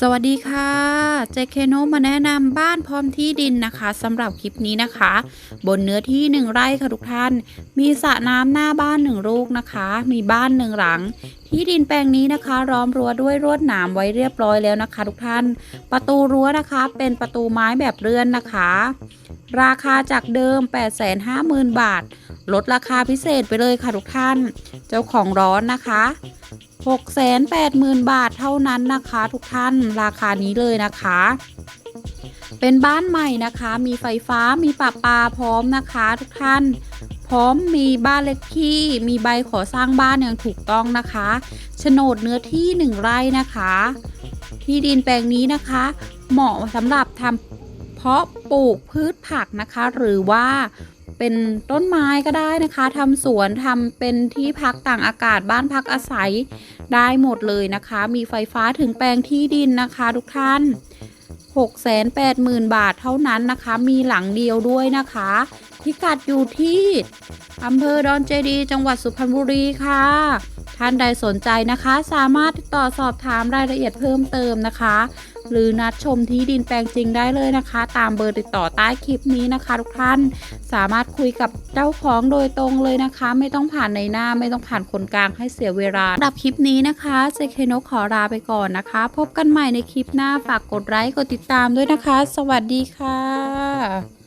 สวัสดีค่ะเจเคโนมาแนะนำบ้านพร้อมที่ดินนะคะสำหรับคลิปนี้นะคะ บนเนื้อที่หนึ่งไร่ค่ะทุกท่าน มีสระน้ำหน้าบ้านหนึ่งลูกนะคะ มีบ้านหนึ่งหลัง ที่ดินแปลงนี้นะคะล้อมรั้วด้วยรวดหนามไว้เรียบร้อยแล้วนะคะ ทุกท่าน ประตูรั้วนะคะ เป็นประตูไม้แบบเลื่อนนะคะ ราคาจากเดิม 850,000 บาท ลดราคาพิเศษไปเลยค่ะทุกท่าน เจ้าของร้อนนะคะ680,000 บาทเท่านั้นนะคะ ทุกท่านราคานี้เลยนะคะ เป็นบ้านใหม่นะคะ มีไฟฟ้ามีปะปาพร้อมนะคะ ทุกท่าน พร้อมมีบ้านเล็กที่มีใบขอสร้างบ้านอย่างถูกต้องนะคะโฉนดเนื้อที่หนึ่งไร่นะคะ ที่ดินแปลงนี้นะคะ เหมาะสำหรับทำเพาะปลูกพืชผักนะคะ หรือว่า เป็นต้นไม้ก็ได้นะคะทำสวนทำเป็นที่พักต่างอากาศบ้านพักอาศัยได้หมดเลยนะคะ มีไฟฟ้าถึงแปลงที่ดินนะคะทุกท่าน 680,000 บาทเท่านั้นนะคะ มีหลังเดียวด้วยนะคะพิกัดอยู่ที่อำเภอดอนเจดี จังหวัดสุพรรณบุรีค่ะ ท่านใดสนใจนะคะ สามารถติดต่อสอบถามรายละเอียดเพิ่มเติมนะคะ หรือนัดชมที่ดินแปลงจริงได้เลยนะคะ ตามเบอร์ติดต่อใต้คลิปนี้นะคะ ทุกท่านสามารถคุยกับเจ้าของโดยตรงเลยนะคะ ไม่ต้องผ่านในหน้าไม่ต้องผ่านคนกลางให้เสียเวลาสำหรับคลิปนี้นะคะเจเคนกขอลาไปก่อนนะคะ พบกันใหม่ในคลิปหน้าฝากกดไลค์กดติดตามด้วยนะคะ สวัสดีค่ะ